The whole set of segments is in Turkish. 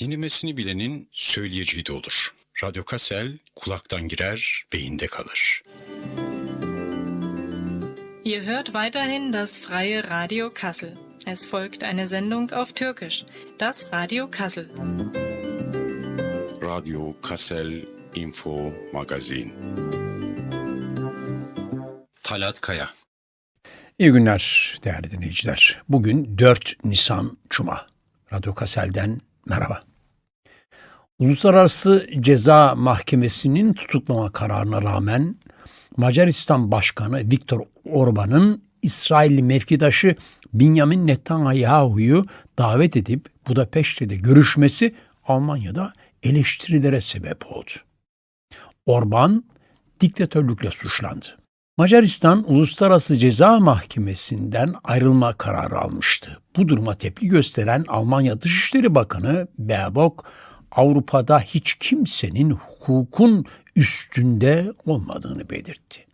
Dinlemesini bilenin söyleyeceği de olur. Radyo Kassel kulaktan girer, beyinde kalır. Ihr hört weiterhin das freie Radio Kassel. Es folgt eine Sendung auf Türkisch, das Radio Kassel. Radyo Kassel Info Magazin. Talat Kaya. İyi günler değerli dinleyiciler. Bugün 4 Nisan Cuma. Radyo Kasel'den merhaba. Uluslararası Ceza Mahkemesi'nin tutuklama kararına rağmen Macaristan Başkanı Viktor Orban'ın İsrailli mevkidaşı Benjamin Netanyahu'yu davet edip Budapeşte'de görüşmesi Almanya'da eleştirilere sebep oldu. Orban diktatörlükle suçlandı. Macaristan Uluslararası Ceza Mahkemesi'nden ayrılma kararı almıştı. Bu duruma tepki gösteren Almanya Dışişleri Bakanı Baerbock, Avrupa'da hiç kimsenin hukukun üstünde olmadığını belirtti.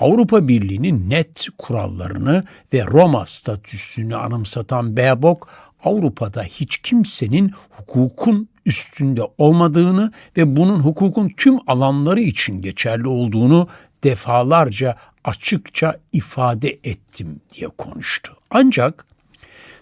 Avrupa Birliği'nin net kurallarını ve Roma statüsünü anımsatan Baerbock, Avrupa'da hiç kimsenin hukukun üstünde olmadığını ve bunun hukukun tüm alanları için geçerli olduğunu defalarca açıkça ifade ettim diye konuştu. Ancak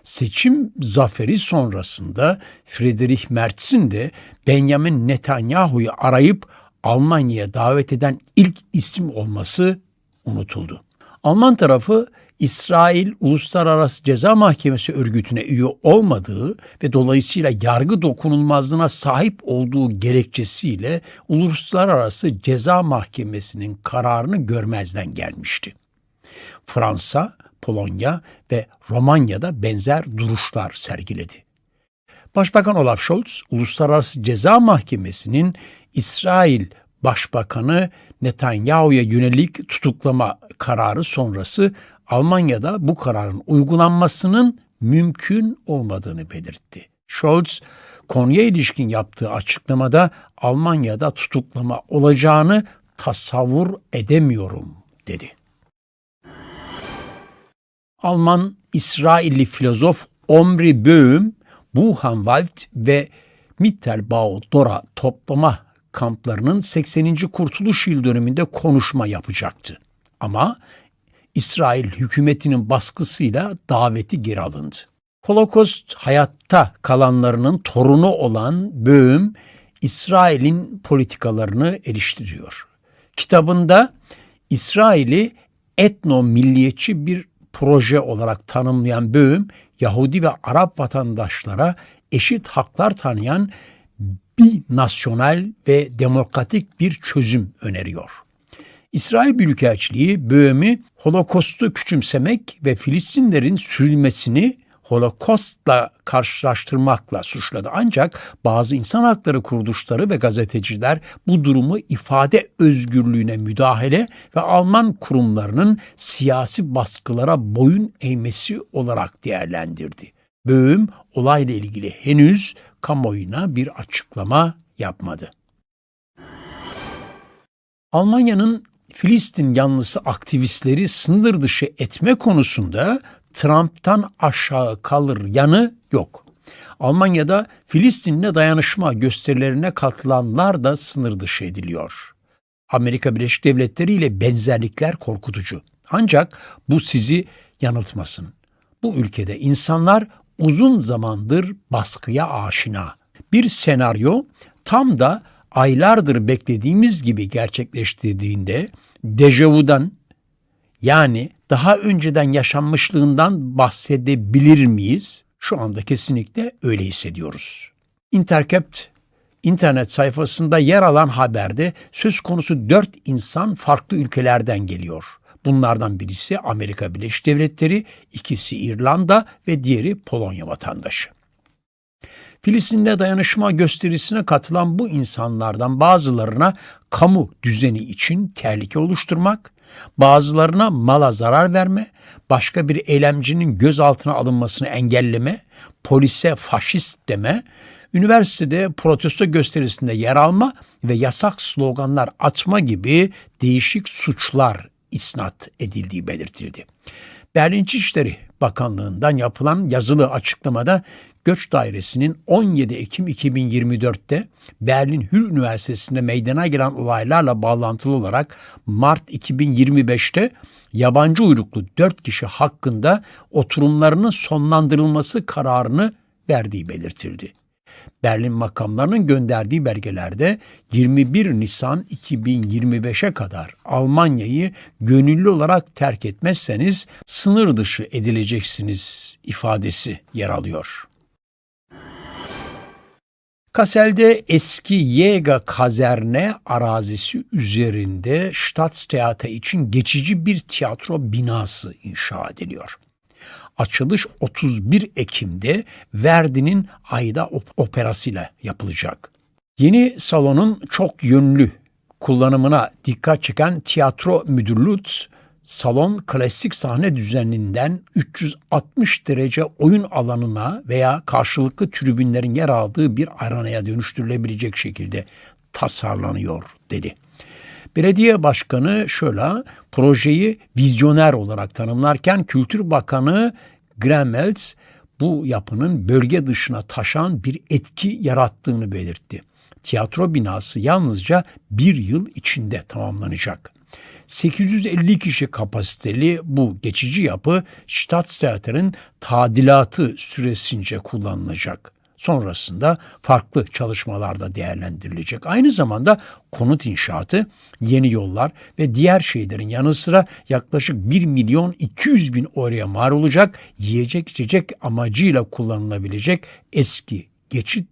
seçim zaferi sonrasında Friedrich Merz'in de Benjamin Netanyahu'yu arayıp Almanya'ya davet eden ilk isim olması unutuldu. Alman tarafı İsrail Uluslararası Ceza Mahkemesi örgütüne üye olmadığı ve dolayısıyla yargı dokunulmazlığına sahip olduğu gerekçesiyle Uluslararası Ceza Mahkemesi'nin kararını görmezden gelmişti. Fransa, Polonya ve Romanya'da benzer duruşlar sergiledi. Başbakan Olaf Scholz, Uluslararası Ceza Mahkemesi'nin İsrail Başbakanı Netanyahu'ya yönelik tutuklama kararı sonrası Almanya'da bu kararın uygulanmasının mümkün olmadığını belirtti. Scholz, konuya ilişkin yaptığı açıklamada Almanya'da tutuklama olacağını tasavvur edemiyorum dedi. Alman İsrailli filozof Omri Böhm, Buchenwald ve Mittelbau Dora toplama kamplarının 80. Kurtuluş Yıl dönümünde konuşma yapacaktı. Ama İsrail hükümetinin baskısıyla daveti geri alındı. Holocaust hayatta kalanlarının torunu olan Böhm, İsrail'in politikalarını eleştiriyor. Kitabında İsrail'i etno milliyetçi bir proje olarak tanımlayan Böhm, Yahudi ve Arap vatandaşlara eşit haklar tanıyan bir nasyonel ve demokratik bir çözüm öneriyor. İsrail Büyükelçiliği Böhm'i Holocaust'u küçümsemek ve Filistinlerin sürülmesini Holokost'la karşılaştırmakla suçladı. Ancak bazı insan hakları kuruluşları ve gazeteciler bu durumu ifade özgürlüğüne müdahale ve Alman kurumlarının siyasi baskılara boyun eğmesi olarak değerlendirdi. Böğüm olayla ilgili henüz kamuoyuna bir açıklama yapmadı. Almanya'nın Filistin yanlısı aktivistleri sınır dışı etme konusunda Trump'tan aşağı kalır yanı yok. Almanya'da Filistin'le dayanışma gösterilerine katılanlar da sınır dışı ediliyor. Amerika Birleşik Devletleri ile benzerlikler korkutucu. Ancak bu sizi yanıltmasın. Bu ülkede insanlar uzun zamandır baskıya aşina. Bir senaryo tam da aylardır beklediğimiz gibi gerçekleştirdiğinde dejavudan yani daha önceden yaşanmışlığından bahsedebilir miyiz? Şu anda kesinlikle öyle hissediyoruz. Intercept internet sayfasında yer alan haberde söz konusu dört insan farklı ülkelerden geliyor. Bunlardan birisi Amerika Birleşik Devletleri, ikisi İrlanda ve diğeri Polonya vatandaşı. Filistin'le dayanışma gösterisine katılan bu insanlardan bazılarına kamu düzeni için tehlike oluşturmak, bazılarına mala zarar verme, başka bir eylemcinin gözaltına alınmasını engelleme, polise faşist deme, üniversitede protesto gösterisinde yer alma ve yasak sloganlar atma gibi değişik suçlar isnat edildiği belirtildi. Berlin İçişleri Bakanlığı'ndan yapılan yazılı açıklamada Göç Dairesi'nin 17 Ekim 2024'te Berlin Hür Üniversitesi'nde meydana gelen olaylarla bağlantılı olarak Mart 2025'te yabancı uyruklu 4 kişi hakkında oturumlarının sonlandırılması kararını verdiği belirtildi. Berlin makamlarının gönderdiği belgelerde 21 Nisan 2025'e kadar Almanya'yı gönüllü olarak terk etmezseniz sınır dışı edileceksiniz ifadesi yer alıyor. Kassel'de eski Yega kazerne arazisi üzerinde Staatstheater için geçici bir tiyatro binası inşa ediliyor. Açılış 31 Ekim'de Verdi'nin Ayda op- operasıyla yapılacak. Yeni salonun çok yönlü kullanımına dikkat çeken tiyatro müdürlüğü salon klasik sahne düzeninden 360 derece oyun alanına veya karşılıklı tribünlerin yer aldığı bir arenaya dönüştürülebilecek şekilde tasarlanıyor dedi. Belediye Başkanı şöyle projeyi vizyoner olarak tanımlarken Kültür Bakanı Gremels bu yapının bölge dışına taşan bir etki yarattığını belirtti. Tiyatro binası yalnızca bir yıl içinde tamamlanacak. 850 kişi kapasiteli bu geçici yapı Staatstheater'ın tadilatı süresince kullanılacak. Sonrasında farklı çalışmalarda değerlendirilecek. Aynı zamanda konut inşaatı, yeni yollar ve diğer şeylerin yanı sıra yaklaşık 1 milyon 200 bin euroya mal olacak yiyecek içecek amacıyla kullanılabilecek eski geçit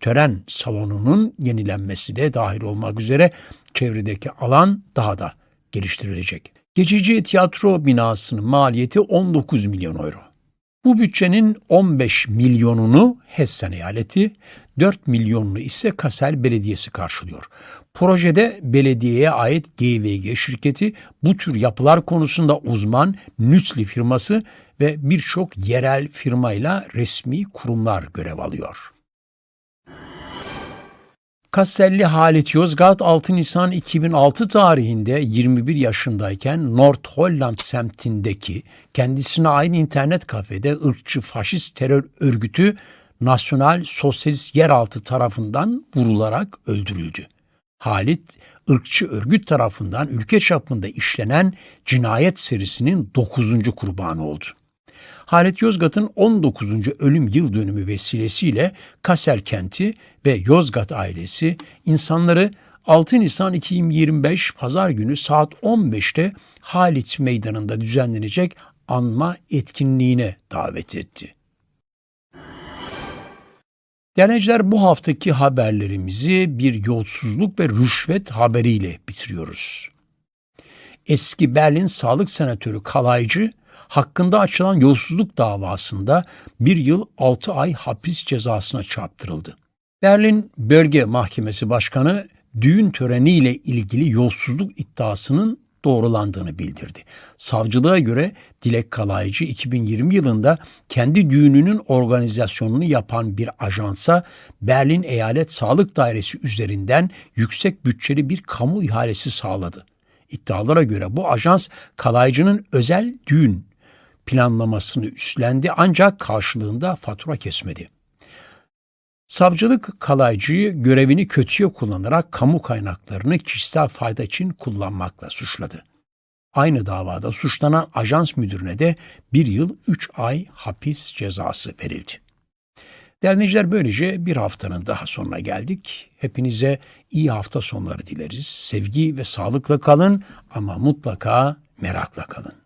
tören salonunun yenilenmesi de dahil olmak üzere çevredeki alan daha da geliştirilecek. Geçici tiyatro binasının maliyeti 19 milyon euro. Bu bütçenin 15 milyonunu Hessen eyaleti, 4 milyonunu ise Kassel Belediyesi karşılıyor. Projede belediyeye ait GVG şirketi bu tür yapılar konusunda uzman Nüsli firması ve birçok yerel firmayla resmi kurumlar görev alıyor. Kasselli Halit Yozgat 6 Nisan 2006 tarihinde 21 yaşındayken North Holland semtindeki kendisine ait internet kafede ırkçı faşist terör örgütü Nasyonal Sosyalist Yeraltı tarafından vurularak öldürüldü. Halit, ırkçı örgüt tarafından ülke çapında işlenen cinayet serisinin 9. kurbanı oldu. Halit Yozgat'ın 19. ölüm yıl dönümü vesilesiyle Kassel kenti ve Yozgat ailesi insanları 6 Nisan 2025 Pazar günü saat 15'te Halit Meydanı'nda düzenlenecek anma etkinliğine davet etti. Deneyiciler bu haftaki haberlerimizi bir yolsuzluk ve rüşvet haberiyle bitiriyoruz. Eski Berlin Sağlık Senatörü Kalaycı, hakkında açılan yolsuzluk davasında bir yıl 6 ay hapis cezasına çarptırıldı. Berlin Bölge Mahkemesi Başkanı düğün töreniyle ilgili yolsuzluk iddiasının doğrulandığını bildirdi. Savcılığa göre Dilek Kalaycı 2020 yılında kendi düğününün organizasyonunu yapan bir ajansa Berlin Eyalet Sağlık Dairesi üzerinden yüksek bütçeli bir kamu ihalesi sağladı. İddialara göre bu ajans Kalaycı'nın özel düğün planlamasını üstlendi ancak karşılığında fatura kesmedi. Savcılık kalaycıyı görevini kötüye kullanarak kamu kaynaklarını kişisel fayda için kullanmakla suçladı. Aynı davada suçlanan ajans müdürüne de bir yıl üç ay hapis cezası verildi. Derneğiciler böylece bir haftanın daha sonuna geldik. Hepinize iyi hafta sonları dileriz. Sevgi ve sağlıkla kalın ama mutlaka merakla kalın.